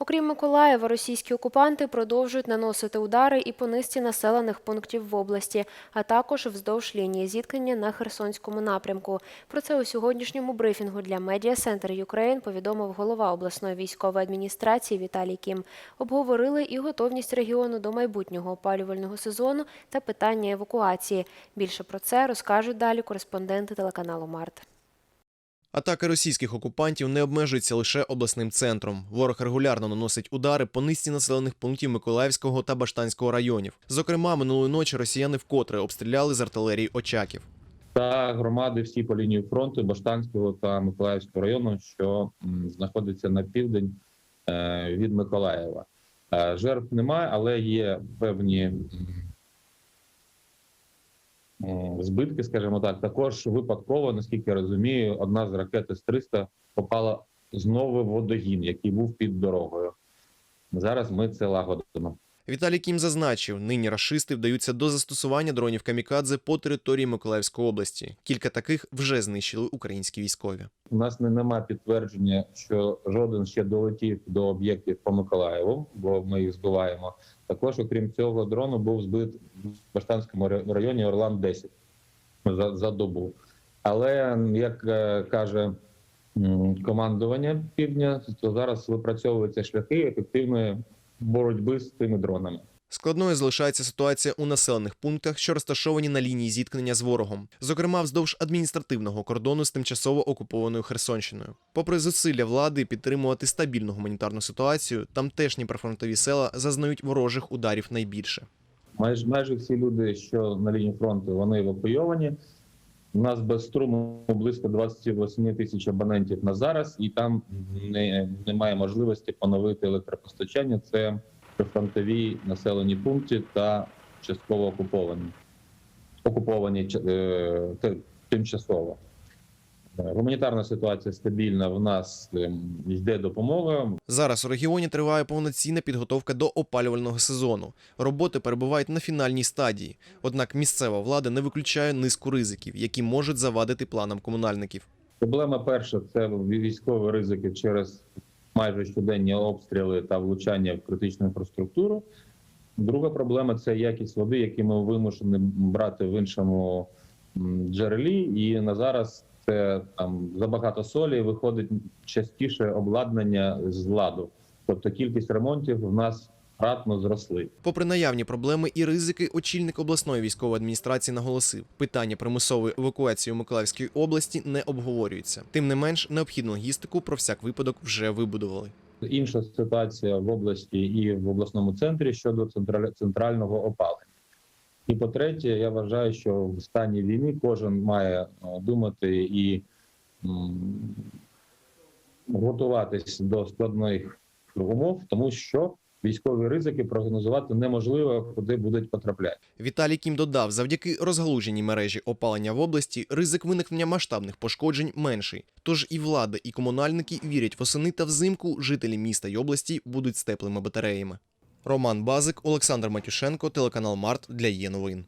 Окрім Миколаєва, російські окупанти продовжують наносити удари і по низці населених пунктів в області, а також вздовж лінії зіткнення на Херсонському напрямку. Про це у сьогоднішньому брифінгу для Media Center Ukraine повідомив голова обласної військової адміністрації Віталій Кім. Обговорили і готовність регіону до майбутнього опалювального сезону та питання евакуації. Більше про це розкажуть далі кореспонденти телеканалу Март. Атака російських окупантів не обмежується лише обласним центром. Ворог регулярно наносить удари по низці населених пунктів Миколаївського та Баштанського районів. Зокрема, минулої ночі росіяни вкотре обстріляли з артилерії Очаків. та громади всі по лінії фронту Баштанського та Миколаївського району, що знаходиться на південь е, від Миколаєва. Е, Жертв немає, але є певні збитки, скажімо так. Також випадково, наскільки я розумію, одна з ракет С-300 попала знову в водогін, який був під дорогою. Зараз ми це лагодимо. Віталій Кім зазначив, нині рашисти вдаються до застосування дронів камікадзе по території Миколаївської області. Кілька таких вже знищили українські військові. У нас не нема підтвердження, що жоден ще долетів до об'єктів по Миколаєву, бо ми їх збиваємо. Також, окрім цього, дрону був збит в Баштанському ра- районі Орлан 10 за, за добу. Але як е, каже командування півдня, то зараз випрацьовуються шляхи ефективної боротьби з цими дронами. Складною залишається ситуація у населених пунктах, що розташовані на лінії зіткнення з ворогом, зокрема вздовж адміністративного кордону з тимчасово окупованою Херсонщиною. Попри зусилля влади підтримувати стабільну гуманітарну ситуацію, тамтешні прифронтові села зазнають ворожих ударів найбільше. Майже майже всі люди, що на лінії фронту, вони евакуйовані. У нас без струму близько 28 тисяч абонентів на зараз, і там не, немає можливості поновити електропостачання. Це прифронтові населені пункти та частково окуповані, окуповані е, тимчасово. Е, Гуманітарна ситуація стабільна. В нас ем, йде допомога. Зараз у регіоні триває повноцінна підготовка до опалювального сезону. Роботи перебувають на фінальній стадії. Однак місцева влада не виключає низку ризиків, які можуть завадити планам комунальників. Проблема перша це військові ризики через майже щоденні обстріли та влучання в критичну інфраструктуру. Друга проблема це якість води, яку ми вимушені брати в іншому джерелі. І на зараз це там забагато солі виходить частіше обладнання з ладу. Тобто кількість ремонтів в нас кратно зросли. Попри наявні проблеми і ризики, очільник обласної військової адміністрації наголосив, питання примусової евакуації у Миколаївській області не обговорюється. Тим не менш, необхідну логістику про всяк випадок вже вибудували. інша ситуація в області і в обласному центрі щодо централь- центрального опалення. І по-третє, я вважаю, що в стані війни кожен має е, думати і готуватись до складних умов, тому що військові ризики прогнозувати неможливо, куди будуть потрапляти. Віталій Кім додав, завдяки розгалуженій мережі опалення в області ризик виникнення масштабних пошкоджень менший. Тож і влада, і комунальники вірять, восени та взимку жителі міста й області будуть з теплими батареями. Роман Базик, Олександр Матюшенко, телеканал Март для є новин.